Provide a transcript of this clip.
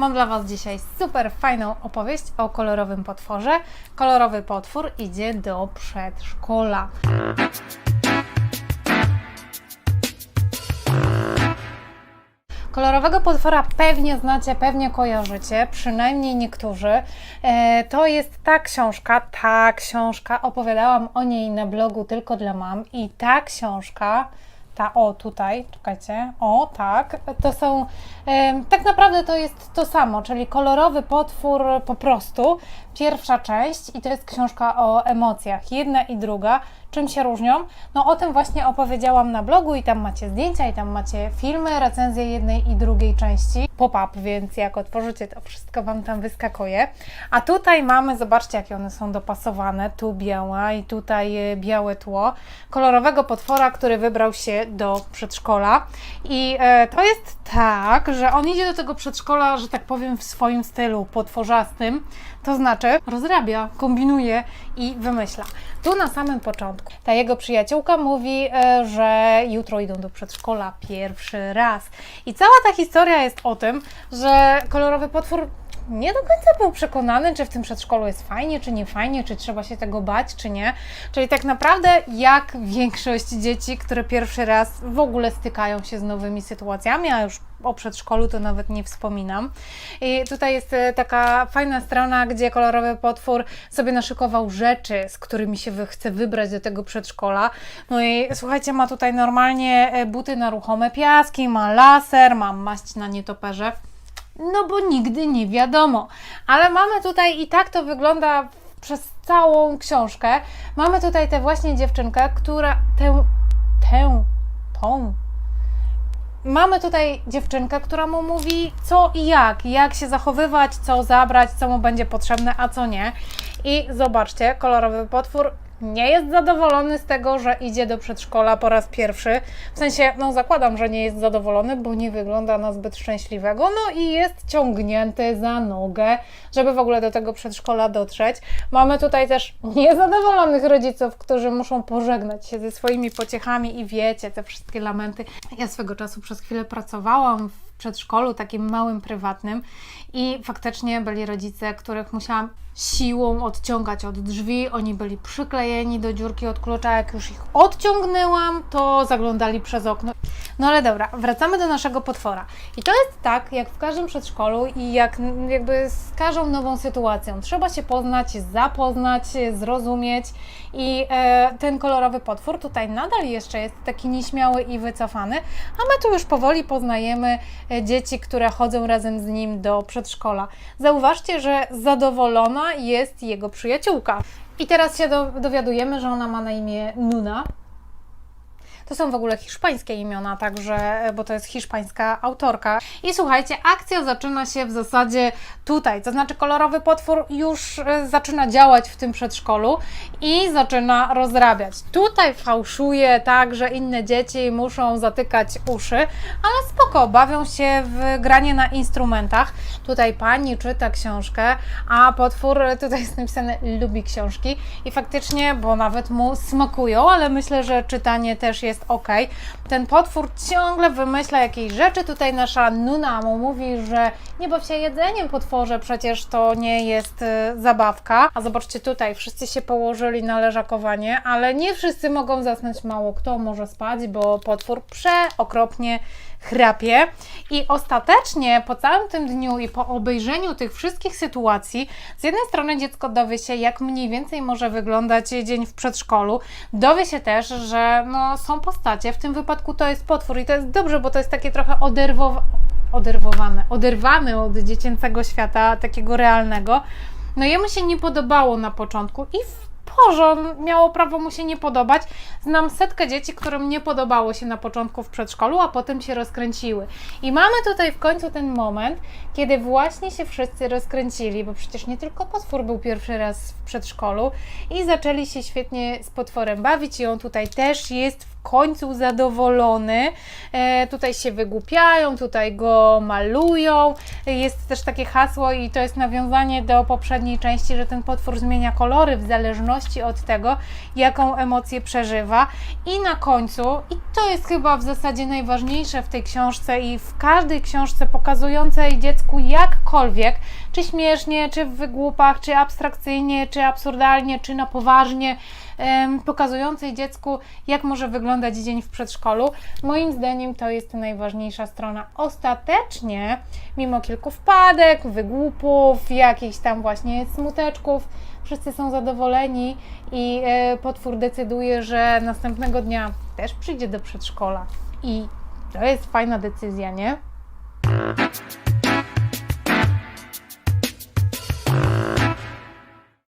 Mam dla Was dzisiaj super fajną opowieść o kolorowym potworze. Kolorowy potwór idzie do przedszkola. Kolorowego potwora pewnie znacie, pewnie kojarzycie, przynajmniej niektórzy. E, to jest ta książka, ta książka, opowiadałam o niej na blogu tylko dla mam i ta książka, ta o tutaj, czekajcie, o tak, to są, tak naprawdę to jest to samo, czyli kolorowy potwór po prostu, pierwsza część i to jest książka o emocjach, jedna i druga. Czym się różnią? No o tym właśnie opowiedziałam na blogu i tam macie zdjęcia i tam macie filmy, recenzje jednej i drugiej części. Pop-up, więc jak otworzycie to wszystko Wam tam wyskakuje. A tutaj mamy, zobaczcie jakie one są dopasowane, tu biała i tutaj e, białe tło, kolorowego potwora, który wybrał się do przedszkola. I e, to jest tak, że on idzie do tego przedszkola, że tak powiem, w swoim stylu potworzastym, to znaczy rozrabia, kombinuje i wymyśla. Tu na samym początku ta jego przyjaciółka mówi, e, że jutro idą do przedszkola pierwszy raz. I cała ta historia jest o tym, że kolorowy potwór nie do końca był przekonany, czy w tym przedszkolu jest fajnie, czy nie fajnie, czy trzeba się tego bać, czy nie. Czyli tak naprawdę jak większość dzieci, które pierwszy raz w ogóle stykają się z nowymi sytuacjami, a już o przedszkolu to nawet nie wspominam. I tutaj jest e, taka fajna strona, gdzie kolorowy potwór sobie naszykował rzeczy, z którymi się chce wybrać do tego przedszkola. No i słuchajcie, ma tutaj normalnie e, buty na ruchome piaski, ma laser, ma maść na nietoperze. No bo nigdy nie wiadomo. Ale mamy tutaj i tak to wygląda przez całą książkę. Mamy tutaj tę właśnie dziewczynkę, która tę, tę, tą. Mamy tutaj dziewczynkę, która mu mówi co i jak, jak się zachowywać, co zabrać, co mu będzie potrzebne, a co nie. I zobaczcie, kolorowy potwór nie jest zadowolony z tego, że idzie do przedszkola po raz pierwszy. W sensie, no zakładam, że nie jest zadowolony, bo nie wygląda na zbyt szczęśliwego. No i jest ciągnięty za nogę, żeby w ogóle do tego przedszkola dotrzeć. Mamy tutaj też niezadowolonych rodziców, którzy muszą pożegnać się ze swoimi pociechami i wiecie, te wszystkie lamenty. Ja swego czasu przez chwilę pracowałam w przedszkolu, takim małym, prywatnym i faktycznie byli rodzice, których musiałam siłą odciągać od drzwi. Oni byli przyklejeni do dziurki od klucza. Jak już ich odciągnęłam, to zaglądali przez okno. No ale dobra, wracamy do naszego potwora. I to jest tak, jak w każdym przedszkolu i jak jakby z każdą nową sytuacją. Trzeba się poznać, zapoznać, zrozumieć i e, ten kolorowy potwór tutaj nadal jeszcze jest taki nieśmiały i wycofany, a my tu już powoli poznajemy e, dzieci, które chodzą razem z nim do przedszkola. Zauważcie, że zadowolona jest jego przyjaciółka. I teraz się do, dowiadujemy, że ona ma na imię Nuna. To są w ogóle hiszpańskie imiona, także, bo to jest hiszpańska autorka. I słuchajcie, akcja zaczyna się w zasadzie tutaj, to znaczy kolorowy potwór już e, zaczyna działać w tym przedszkolu i zaczyna rozrabiać. Tutaj fałszuje tak, że inne dzieci muszą zatykać uszy, ale spoko, bawią się w granie na instrumentach. Tutaj pani czyta książkę, a potwór, e, tutaj jest napisane, lubi książki i faktycznie, bo nawet mu smakują, ale myślę, że czytanie też jest ok. Ten potwór ciągle wymyśla jakieś rzeczy. Tutaj nasza Nuna mu mówi, że nie baw się jedzeniem potworze, przecież to nie jest e, zabawka. A zobaczcie tutaj, wszyscy się położyli na leżakowanie, ale nie wszyscy mogą zasnąć, mało kto może spać, bo potwór przeokropnie chrapie. I ostatecznie po całym tym dniu i po obejrzeniu tych wszystkich sytuacji, z jednej strony dziecko dowie się, jak mniej więcej może wyglądać dzień w przedszkolu. Dowie się też, że no, są postacie, w tym wypadku to jest potwór i to jest dobrze, bo to jest takie trochę oderwowane, oderwowane, oderwane od dziecięcego świata, takiego realnego. No jemu się nie podobało na początku i w porządku, miało prawo mu się nie podobać. Znam setkę dzieci, którym nie podobało się na początku w przedszkolu, a potem się rozkręciły. I mamy tutaj w końcu ten moment, kiedy właśnie się wszyscy rozkręcili, bo przecież nie tylko potwór był pierwszy raz w przedszkolu i zaczęli się świetnie z potworem bawić i on tutaj też jest w końcu zadowolony. E, tutaj się wygłupiają, tutaj go malują. Jest też takie hasło i to jest nawiązanie do poprzedniej części, że ten potwór zmienia kolory w zależności od tego, jaką emocję przeżywa. I na końcu, i to jest chyba w zasadzie najważniejsze w tej książce i w każdej książce pokazującej dziecku jakkolwiek, czy śmiesznie, czy w wygłupach, czy abstrakcyjnie, czy absurdalnie, czy na poważnie, em, pokazującej dziecku, jak może wyglądać dzień w przedszkolu. Moim zdaniem to jest najważniejsza strona. Ostatecznie, mimo kilku wpadek, wygłupów, jakichś tam właśnie smuteczków, wszyscy są zadowoleni i e, potwór decyduje, że następnego dnia też przyjdzie do przedszkola. I to jest fajna decyzja, nie?